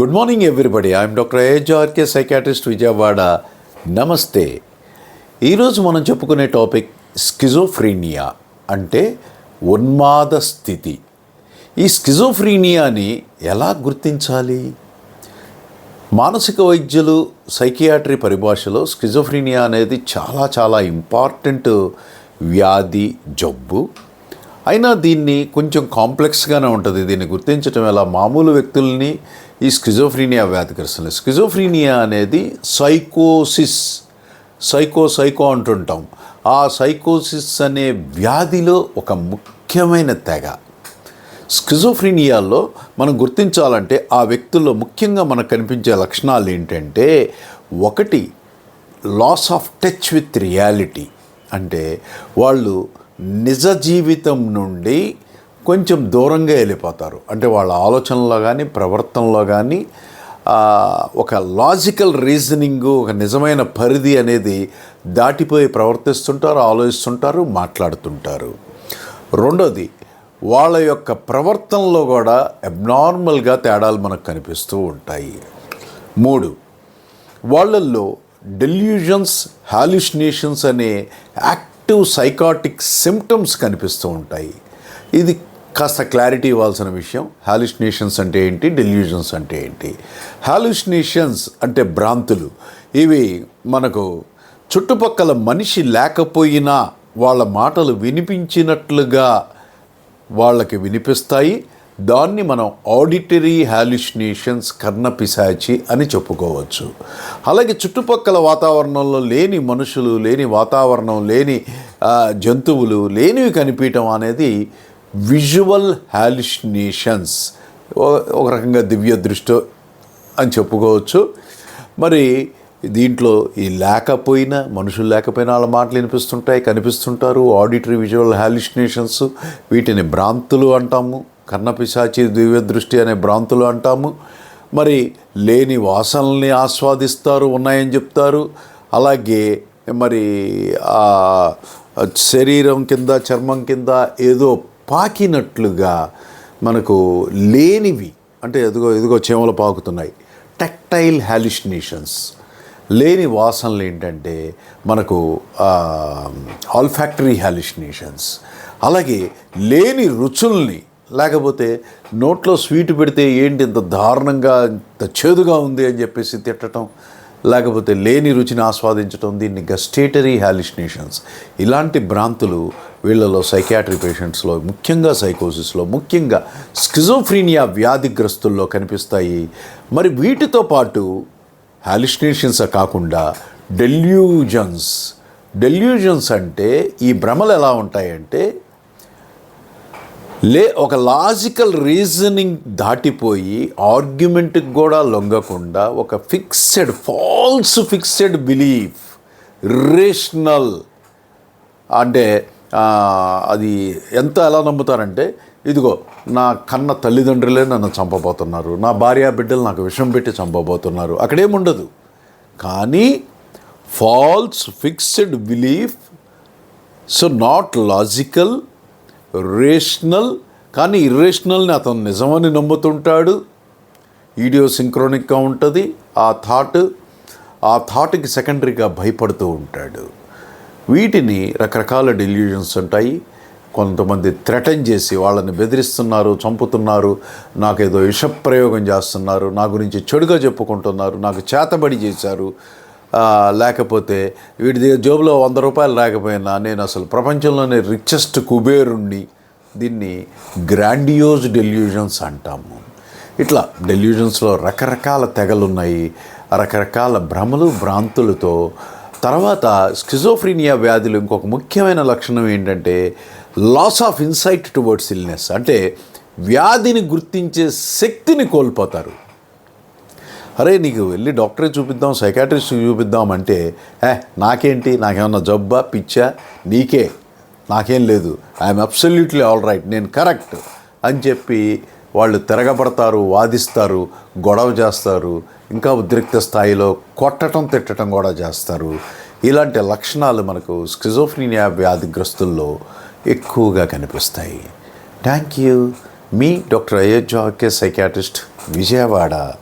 Good morning everybody I'm doctor ఏజార్కే psychiatrist Vijayawada నమస్తే ఈరోజు మనం చెప్పుకునే టాపిక్ స్కిజోఫ్రీనియా అంటే ఉన్మాద స్థితి. ఈ స్కిజోఫ్రీనియాని ఎలా గుర్తించాలి? మానసిక వైద్యులు సైకియాట్రీ పరిభాషలో స్కిజోఫ్రీనియా అనేది చాలా చాలా ఇంపార్టెంట్ వ్యాధి జబ్బు. అయినా దీన్ని కొంచెం కాంప్లెక్స్గానే ఉంటుంది. దీన్ని గుర్తించడం ఎలా? మామూలు వ్యక్తుల్ని ఈ స్కిజోఫ్రీనియా వ్యాధిగ్రస్తులు స్కిజోఫ్రీనియా అనేది సైకోసిస్ సైకో సైకో అంటుంటాం. ఆ సైకోసిస్ అనే వ్యాధిలో ఒక ముఖ్యమైన తెగ. స్కిజోఫ్రీనియాలో మనం గుర్తించాలంటే ఆ వ్యక్తుల్లో ముఖ్యంగా మనకు కనిపించే లక్షణాలు ఏంటంటే ఒకటి loss of touch with reality అంటే వాళ్ళు నిజ జీవితం నుండి కొంచెం దూరంగా వెళ్ళిపోతారు. అంటే వాళ్ళ ఆలోచనలో కానీ ప్రవర్తనలో కానీ ఒక లాజికల్ రీజనింగ్ ఒక నిజమైన పరిధి అనేది దాటిపోయి ప్రవర్తిస్తుంటారు ఆలోచిస్తుంటారు మాట్లాడుతుంటారు. రెండోది వాళ్ళ యొక్క ప్రవర్తనలో కూడా అబ్నార్మల్గా తేడాలు మనకు కనిపిస్తూ ఉంటాయి. మూడు వాళ్ళల్లో డెల్యూజన్స్ హాలిసినేషన్స్ అనే యాక్ట్ యాక్టివ్ సైకాటిక్ సిమ్టమ్స్ కనిపిస్తూ ఉంటాయి. ఇది కాస్త క్లారిటీ ఇవ్వాల్సిన విషయం. హాలుసినేషన్స్ అంటే ఏంటి? డెల్యూజన్స్ అంటే ఏంటి? హాలుసినేషన్స్ అంటే భ్రాంతులు. ఇవి మనకు చుట్టుపక్కల మనిషి లేకపోయినా వాళ్ళ మాటలు వినిపించినట్లుగా వాళ్ళకి వినిపిస్తాయి. దాన్ని మనం ఆడిటరీ హాలిసినేషన్స్ కర్ణపిశాచి అని చెప్పుకోవచ్చు. అలాగే చుట్టుపక్కల వాతావరణంలో లేని మనుషులు లేని వాతావరణం లేని జంతువులు లేనివి కనిపించడం అనేది విజువల్ హాలిసినేషన్స్ ఒక రకంగా దివ్య దృష్టి అని చెప్పుకోవచ్చు. మరి దీంట్లో ఈ లేకపోయినా మనుషులు లేకపోయినా వాళ్ళ మాటలు వినిపిస్తుంటాయి కనిపిస్తుంటారు. ఆడిటరీ విజువల్ హాలిసినేషన్స్ వీటిని భ్రాంతులు అంటాము. కర్ణపిశాచి దివ్య దృష్టి అనే భ్రాంతులు అంటాము. మరి లేని వాసనల్ని ఆస్వాదిస్తారు ఉన్నాయని చెప్తారు. అలాగే మరి ఆ శరీరం కింద చర్మం కింద ఏదో పాకినట్లుగా మనకు లేనివి అంటే ఎదుగో ఎదుగో చేమలు పాకుతున్నాయి. టెక్టైల్ హాలిసినేషన్స్ లేని వాసనలు ఏంటంటే మనకు ఆల్ఫాక్టరీ హాలిసినేషన్స్ అలాగే లేని రుచుల్ని లేకపోతే నోట్లో స్వీట్ పెడితే ఏంటి ఇంత దారుణంగా ఇంత చేదుగా ఉంది అని చెప్పేసి తిట్టడం లేకపోతే లేని రుచిని ఆస్వాదించడం దీన్ని గస్టేటరీ హాలిసినేషన్స్ ఇలాంటి భ్రాంతులు వీళ్ళలో సైకాట్రీ పేషెంట్స్లో ముఖ్యంగా సైకోసిస్లో ముఖ్యంగా స్కిజోఫ్రీనియా వ్యాధిగ్రస్తుల్లో కనిపిస్తాయి. మరి వీటితో పాటు హాలిసినేషన్స్ కాకుండా డెల్యూజన్స్ డెల్యూజన్స్ అంటే ఈ భ్రమలు ఎలా ఉంటాయంటే లే ఒక లాజికల్ రీజనింగ్ దాటిపోయి ఆర్గ్యుమెంట్కి కూడా లొంగకుండా ఒక fixed false fixed belief rational అంటే అది ఎంత ఎలా నమ్ముతారంటే ఇదిగో నా కన్న తల్లిదండ్రులే నన్ను చంపబోతున్నారు నా భార్య బిడ్డలు నాకు విషం పెట్టి చంపబోతున్నారు అక్కడేముండదు. కానీ false fixed belief so not logical rational కానీ ఇర్రేషనల్ని అతను నిజమని నమ్ముతుంటాడు. ఈడియో సింక్రోనిక్గా ఉంటుంది. ఆ థాట్ ఆ థాట్కి సెకండరీగా భయపడుతూ ఉంటాడు. వీటిని రకరకాల డెల్యూజన్స్ ఉంటాయి. కొంతమంది థ్రెటన్ చేసి వాళ్ళని బెదిరిస్తున్నారు చంపుతున్నారు నాకేదో విషప్రయోగం చేస్తున్నారు నా గురించి చెడుగా చెప్పుకుంటున్నారు నాకు చేతబడి చేశారు లేకపోతే వీడి దగ్గర జోబులో వంద రూపాయలు రాకపోయినా నేను అసలు ప్రపంచంలోనే రిచెస్ట్ కుబేరుణ్ణి దీన్ని గ్రాండియోజ్ డెల్యూజన్స్ అంటాము. ఇట్లా డెల్యూజన్స్లో రకరకాల తెగలున్నాయి రకరకాల భ్రమలు భ్రాంతులతో తర్వాత స్కిజోఫ్రీనియా వ్యాధులు ఇంకొక ముఖ్యమైన లక్షణం ఏంటంటే loss of insight towards illness అంటే వ్యాధిని గుర్తించే శక్తిని కోల్పోతారు. అరే నీకు వెళ్ళి డాక్టరే చూపిద్దాం సైకాట్రిస్ట్ చూపిద్దాం అంటే ఏ నాకేంటి? నాకేమన్నా జబ్బా పిచ్చా? నీకే. నాకేం లేదు. I'm absolutely all right. నేను కరెక్ట్ అని చెప్పి వాళ్ళు తిరగబడతారు వాదిస్తారు గొడవ చేస్తారు ఇంకా ఉద్రిక్త స్థాయిలో కొట్టడం తిట్టడం కూడా చేస్తారు. ఇలాంటి లక్షణాలు మనకు స్కిజోఫ్రీనియా వ్యాధిగ్రస్తుల్లో ఎక్కువగా కనిపిస్తాయి. Thank you. Me doctor Ayodhya psychiatrist Vijayawada.